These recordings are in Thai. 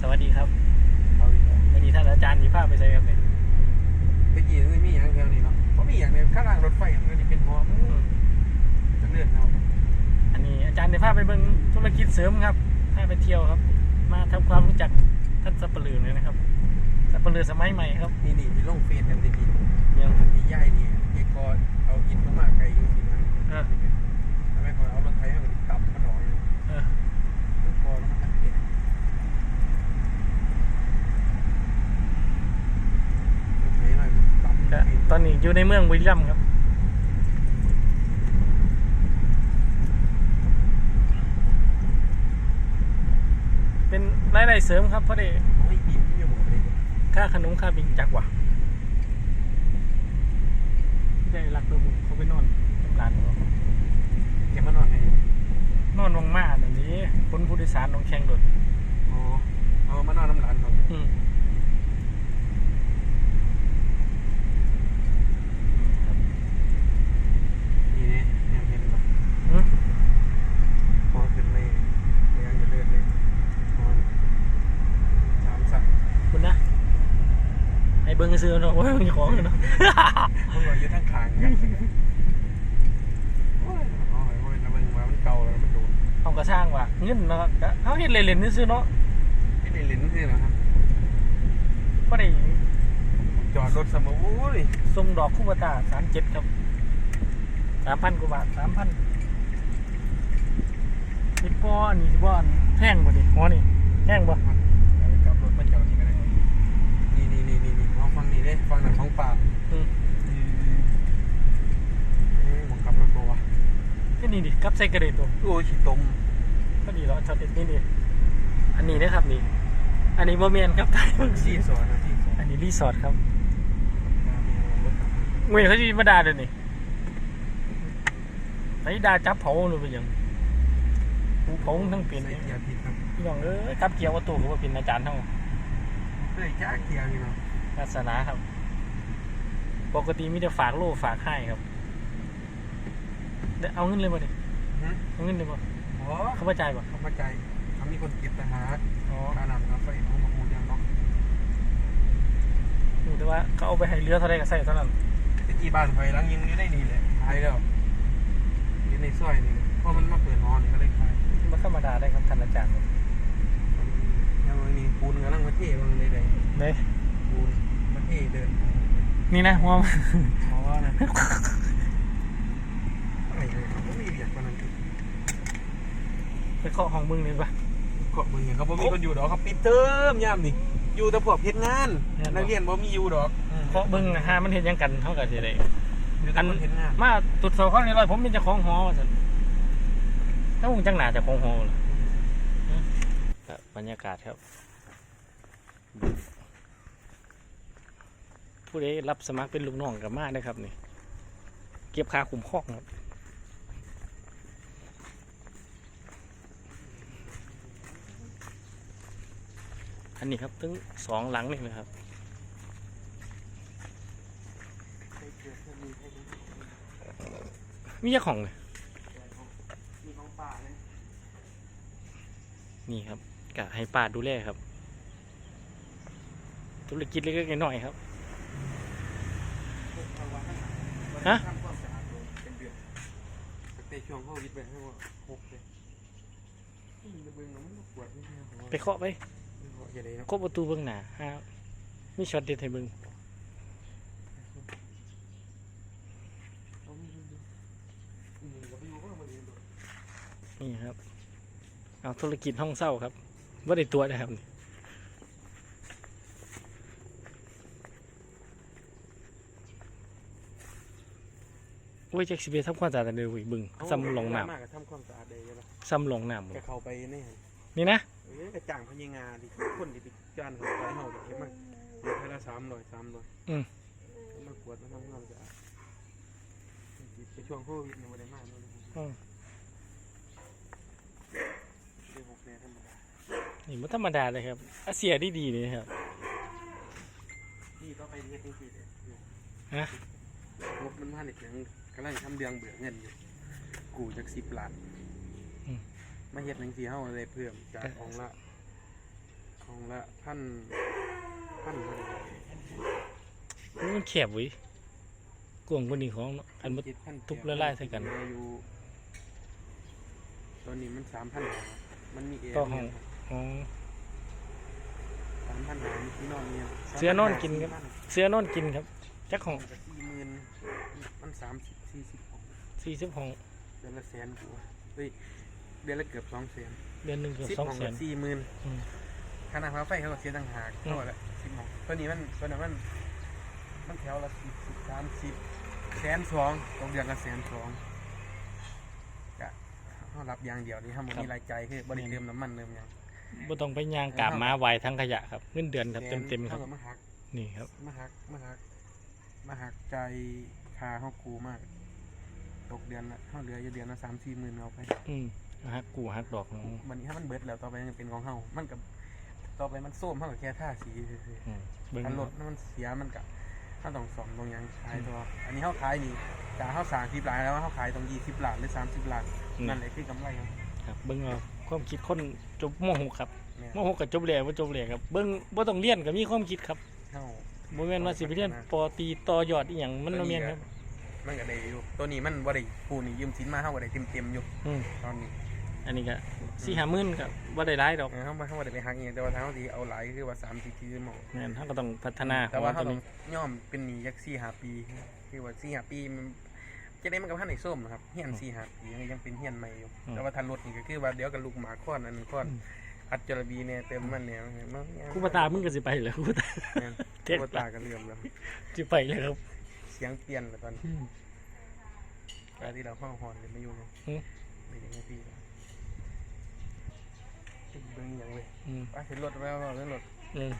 สวัสดีครับเอาอีกแล้ววันนี้ท่านอาจารย์มีภาพไปใช้ครับเนี่ยไปกี่ไม่มีอย่างแถวนี้เนาะเพราะมีอย่างในข้างล่างรถไฟอย่างนี้เป็นพอจะเลื่อนเอาอันนี้อาจารย์ในภาพไปเบิ่งธุรกิจเสริมครับพาไปเที่ยวครับ มาทำความรู้จักท่านสับปะเหลือเลยนะครับสับปะเหลือสมัยใหม่ครับนี่นี่ที่ลงเฟซกันดียังๆที่ย่ายนี่เอกอเอาอินเข้ามาไกลอยู่สินะ เออ ทำไมคนเอารถไถมาตับมันออกเลย เออ มันพอแล้วมันเด็ดรถไถมาตับ ก็ต อนนี้อยู่ในเมืองบุรีรัมย์ครับเป็นรายได้เสริมครับเพราะได้โอ้ยบีมนี่หมดเลยค่าขนมค่าบิงจักว่ะได้รักตัวผมเขาไปนอนทำร้านเขาแกมานอนไหนนอนวังมาแบบนี้คนผู้โดยสารลงแข่งรถอ๋อเอามานอนน้ำร้านเขาอืม นี่เนี่ยเนี่ยเห็นปะ อืม พอขึ้นเลยเรียงจะเลื่อนเลยพอสามสัก คุณนะไอ้เบิ้ง ซื้อเนาะโอ้ยมีของอยู่เนาะพวกเราอยู่ทั้งขางกันโอ้ยโอ้ยโอ้ยแล้วมันมามันเก่าแล้วมันโดนเอากระช่างว่ะเงินเนาะก็เขาเห็นเล่นๆนี่ซื้อเนาะไม่ได้เล่นที่นะครับก็ได้จอดรถสมบูรณ์ส่งดอกคู่บตาสามเจ็ดครับสามพันกว่าบาทสามพันนี่ป้ออันนี้สิบ่อันแท่งบ่ดิหัวนี่แท่งบ่ กลับรถมาจอดนี่ก็ได้นี่นี่นี่นี่นี่ลองฟังนี่เด้ฟังหนังของป่าอืมเอ๊ะผมขับรถตัววะก็นี่ดิกับใส่กระเด็ดตัวโอ้ยขี้ตมก็ดีแล้วช็อตเด็ดนี่ดิอันนี้นะครับนี่ อันนี้โมเมนครับถ่ายเบิ่งที่สิสอนนะที่สอนอันนี้รีสอร์ทครับมามีรถขับเมื่อเขาจะมาด่าเดี๋ยวนี้ไอ้ด่าจับเผาหรือเป็นหยังกูเผาทั้งเป็นใส่เกียร์ผิดครับพี่น้องเอ้ยจับเกียร์ว่าตัวเขาว่าเป็นอาจารย์เท่าใส่จ้าเกียร์นี่เนาะ ศาสนาครับ ปกติมีแต่ฝากโลฝากให้ครับเดี๋ยวเอาเงินเลยบ่ดิฮะเอาเงินเลยบ่โอ้เขามาจ่ายบ่เขาเข้าใจเขามีคนเก็บทหารอ๋อค่าน้ำค่าไฟเขามาคูยังเนาะรู้แต่ว่าเขาเอาไปให้เรือเท่าไรก็ใส่เท่านั้นตะกี้บ้านไฟลังยิงอยู่ในนี่เลยขายแล้วอยู่ในซอยนี่เพราะมันมาเปิดนอนนี่ก็เลยขายมันธรรมดาได้ครับท่านอาจารย์ยังไงนี่ปูนกำลังมาเทวางเลยเลยเนี่ยปูนมา เทเดินนี่นะหัวมันเพราะว่านะอะไรเลยเขาไม่มีเบียดกว่านั้นอีกไปเคาะห้องมึงเลยปะเกาะมึงเนี่ยเขาบ่มีคนอยู่ดอกเขาปิดเทอมยามนี่อยู่แต่พวกเพชรงานแม่นบ่นักเรียนบ่มีอยู่ดอกเคาะเบิ้งนะฮะมันเห็นหยังกันเท่ากับสิได้อยู่แต่คนเพชรงานมาตุดโซข้างในรอยผมเป็นเจ้าของหอว่าซั่นถ้าผมจังหนาเจ้าของหอเลยบรรยากาศครับ ผู้ใดรับสมัครเป็นลูกน้องกับมาได้ครับนี่ เก็บค่าคุ้มครองครับอันนี้ครับถึงสองหลังนี่นะครับ มีเจ้าของเลยมีของป่าเลยนี่ครับกะให้ป้าดูแลครับ ธุรกิจเล็กๆน้อยๆครับ ฮะทำความสะอาดโรงเป็นเดือนตั้งแต่ช่วงโควิดไปให้ว่าหกเลยอืมจะเบิ่งแล้วมันก็ปวดนิดเดียวไปเคาะไปอย่าเลยเนาะเคาะประตูเบื้องหน้าฮะมีช็อตเด็ดให้เบิ่งเอามีดูอืมก็ไปอยู่ก็มาเรียนดูนี่ครับ เอาธุรกิจห้องเศร้าครับว่าได้ตัวนะครับ อ้ยแจ็คสิเบทำความสะอาดแต่เดียวอีกบึงซ้ำลงน้มากก็ทำความสะอาดได้ใช่ปะำซ้ำลงน้ำก็เข้าไปนี่นี่นะเอ้ยกระจ่างพญางาที่คนที่ไปจ้านเขาไปเฮาเดี๋ยวเห็นมันเดือนละสามร้อยสามร้อยอืมมากวดมาทำความสะอาดไปช่วงโควิดเนี่ยไม่ได้มากเลยอืมเดือนหกเนี่ยธรรมดานี่มันธรรมดาเลยครับอาเซียดีดีๆเลยครับนี่ก็ไปเรียนที่ที่เลยฮะ งบมันพันอีกอย่างกำลังทำเดืองเบื่อเงินอยู่ กูจากสิบล้านมาเฮ็ดหนังสีเฮาเลยเพิ่มจากของละของละพันพันเท่าไหร่มันแคบเว้ยกวางกว่านี้ของเนาะอันบ่เจ็ดพันทุบละลายใส่กันอยู่ตอนนี้มันสามพันหามันมีเอต่อห้องอ๋อ สามพันหามีที่นอนเนี่ยเสือนอนกินครับ เสื้อนอนกินครับจักของ สี่หมื่นมันสามสิบ สี่สิบของ40ห้องเดือนละแสนกูเฮ้ยเดือนละเกือบสองแสนเดือนหนึงเกือบสิบ2ของแสกับนสี่หมื่นอืมค่าน้ำค่าไฟเขาก็เสียต่างหากอืม เท่าไหร่สิบของตัวนี้มันตัวนั้นมันมันแถวละสิบสิบสามสิบแสนสองตกเดือนละแสนสองกะเขารับอย่างเดียวนี่ถ้ามันมีรายจ่ายคือบริเติมน้ำมันเติมหยังบ่ต้องไปย่างกาบม้าไวทั้งขยะครับเงินเดือนครับเต็มๆครับท่ากัมาหัก นี่ครับมาหักมาหักมาหักใจ คาเขากูมาก ตกเดือนละเขาเหลืออยู่เดือนละสามสี่หมื่นเอาไปอืมฮักกูฮักดอกของวันนี้ถ้ามันเบิดแล้วต่อไปมันเป็นของเฮามันกับต่อไปมันส้มเฮากับแค่ท่าสีซื่ออืมเบิ่งๆคันรถมันเสียมันกับถ้าต้องสอมตรงหยังขายตัว อันนี้เฮาขายนี่กะเฮาสามสิบล้านแล้วเฮาขายตรงยี่สิบล้านหรือสามสิบล้านอืมนั่นแหละคือกำไรครับครับเบิ่งเอาความคิดคนจบม .6 ครับแม่ม .6 กับจบแล้วบ่จบแล้วครับเบิ่งบ่ต้องเรียนก็มีความคิดครับเฮา บ่แม่นว่าสิไปเรียนปอตรีต่อยอดอีหยังมันบ่แม่นครับมันก็ได้อยู่ตัวนี้มันบ่ได้ผู้นี่ยืมสินมาเฮาก็ได้เต็มๆอยู่อืมตอนนี้ อันนี้ก็4 5หมื่นก็บ่ได้หลายดอกเออเฮาบ่เฮาบ่ได้ไปหักอีหยังแต่ว่าทางเฮาสิเอาหลายคือว่า3 4ทีหมอแม่นเฮาก็ต้องพัฒนาแต่ว่าขเขาองต้ตัอวงนี้ย่อมเป็นหนียักสี่หาปีคือว่าสี่หาปีมันจะได้มันกับท่านไอ้ส้มนะครับเฮียนสี่หาปียังยังเป็นเฮียนใหม่อยู่แต่ว่าทันรถนี่ก็คือว่าเดี๋ยวกับลูกหมาค้อนอันนั้นค้อน อัดจระบีเนี่ยเติมมันเนี่ยมันครูบาตามึงก็สิไปแล้วครูบาตาเนี่ยเทคศรูบาตาก็เลื่อมแล้วสิไปแล้วครับ เสียงเปลี่ยนแล้วตอนนี้อืมตอนที่เราห้องหอนเลยไม่อยู่เลยอืมไม่ได้ไงพี่เบิ้งอย่างเลยอืมไปเห็นรถแล้วเห็นรถอืม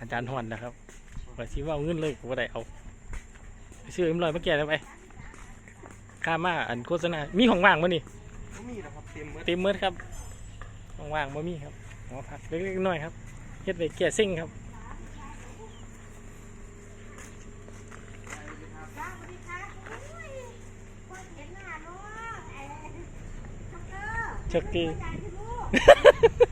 อาจารย์ฮอนนะครับว่าสิว่าเอาเงินเลยก็บ่ได้เอาไปซื้อเอ็มลอยมาแก่แล้วไปค่ามาอันโฆษณา มีของว่างบ่นี่ก็มีนะครับ เต็มเบิดเต็มเมืดครับ ว่างๆบ่มีครับ หอพักเล็กๆน้อยๆครับเฮ็ดไว้แก่ซิ่งครับจ้าส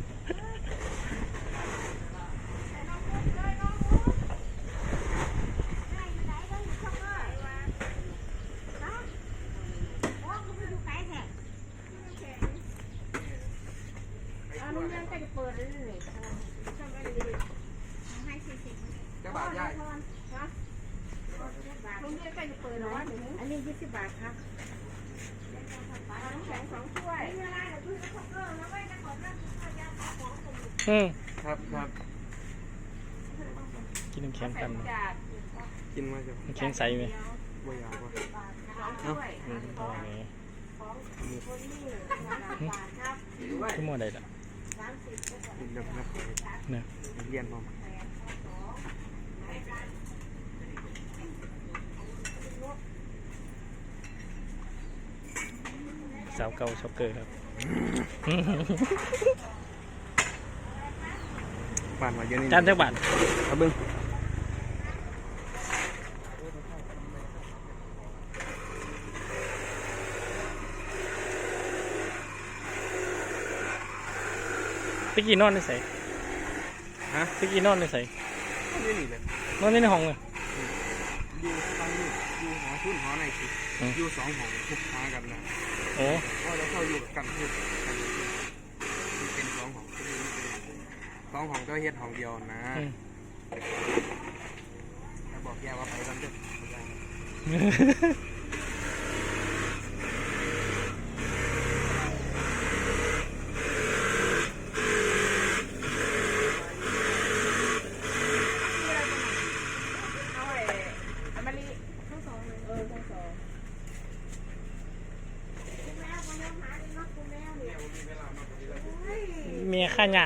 ขอนั่งกินข้าวยาขาวของผมอืมครับครับกินน้ำแข็งกันจากกินมาจ้ะน้ำแข็งใสไหมบ่อยากว่าสองถ้วยอืมเอาไงของคนนี้บาทครับชั่วโมงใดล่ะสามสิบก็กิ นแบบนักเรียนเนี่ยเรียนพอสาวเก่าช็อกเกอร์ครับบ้านมาเยอะนี่จานจักบาทเอาเบิ้ง ตะกี้นอนในใส่ฮะตะกี้นอนในใส่เรื่องนี้เลยนอนในห้องเลยอยู่ฟังนี่อยู่หอชุนหอไหนสิอืมอยู่สองหองทุกค้ากันนะโอ้เพราะเราเข้าอยู่กันคือกันอยู่ที่มันเป็นสองหองสองหองก็เฮ็ดหองเดียวนะอืมถ้าบอกแกว่าไปกันเด้อ เอาไอ้อมริทั้งสองเลยเออทั้งสองคุณแม่คุณแม่หาดีมากคุณแม่เนี่ยโอ้ย เมีย ข่าไป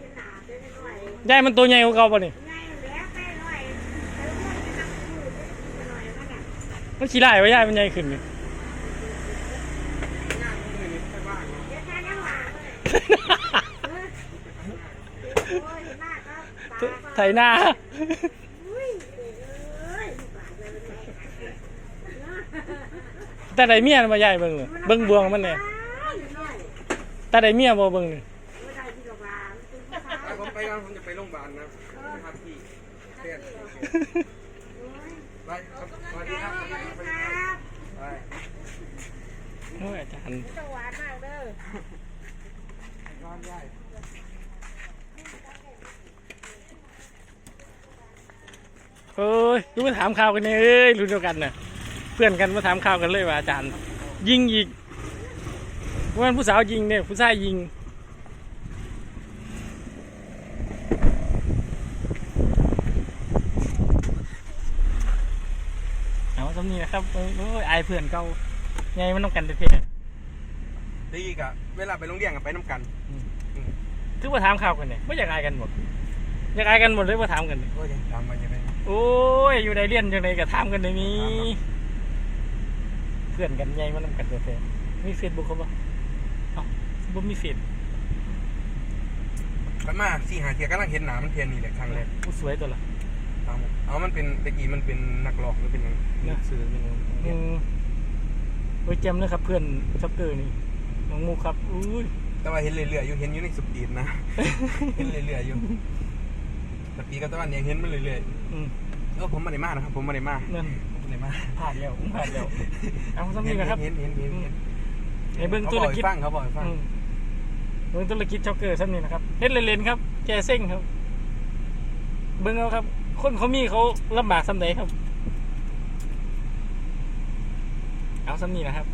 เห็นาดยายมันตัวใหญ่กว่าเก่าป่ะนี่ก็ไปนั่งพูดไปหน่อยมันขี้ไล่ไว้ยายมันใหญ่ขึ้นนี่เดี๋ยวแแต่ไหนเมียมันมายายเบิ่งเลยเบิ่งบวงมันเนี่ยอ้าวหน่อยตาได้เมียบ่เบิ่งนี่ไม่ได้ที่โรงพยาบาลเป็นผู้ชายไปผมไปกันผมจะไปโรงพยาบาลนะนะครับพี่เต้นไปครับสวัสดีครับสวัสดีครับไปโอ้ยอาจารย์จะหวานมากเด้อนอนได้เอ้ยรู้มาถามข่าวกันเนี่ยเอ้ยรุ่นเดียวกันน่ะ เพื่อนกันมาถามข่าวกันเลยว่าอาจารย์ ยิงอีกว่าผู้สาวยิงเนี่ยผู้ชายยิงเอาสำนี้นะครับโอ้ยโอ้ยอายเพื่อนเก่าไงมันต้องกันเท่ดีกะเวลาไปโรงเรียนกับไปน้ำกันๆถือว่าถามข่าวกันเนี่ยไม่อยากอายกันหมดอยากอายกันหมดเลยว่าถามกันเนี่ยโอ้ยตามมาจะได้โอ้ยอยู่ในเรียนจังไดก็ถามกันในนี้เพื่อนกันใหญ่มันนำกันแท้ๆมีเฟซบุ๊กเขาบ่เอ้าบ่มีเฟซกันมาสี่หาเทียกำลังเห็นหนามันเทียนนี่แหละครั้งแรกผู้สวยตัวละตามเอามันเป็นตะกี้มันเป็นนักร้องหรือเป็นนักสื่อเป็นอืมโอ้ยแจมเลยครับเพื่อนช็อกเกอร์นี่น้องมูครับอุ้ยแต่ว่าเห็นเรื่อยๆอยู่เห็นอยู่ในสปีดนะเห็นเรื่อยๆอยู่สปีดกับตะวันเนี่ยเห็นมันเรื่อยอืมๆเออผมไม่ได้มานะครับผมไม่ได้มานั่ นผมไม่ได้มาผ่านแล้วผมผ่านแล้วเอาสำเห็นี้นนะครับเห็นเห็นเห็นเห็นในเบื้องเขาธุบรอกกิจให้ฟังเขาบอกให้ฟังอืมเบื้องธุรกิจช็อกเกอร์สำนี้นะครับเฮ็ดเล่นๆครับแจเซ้งครับ เบิ่งเอาครับ คนเขามีเขาลำบากสำใดครับ เอาสำนี้นะครับ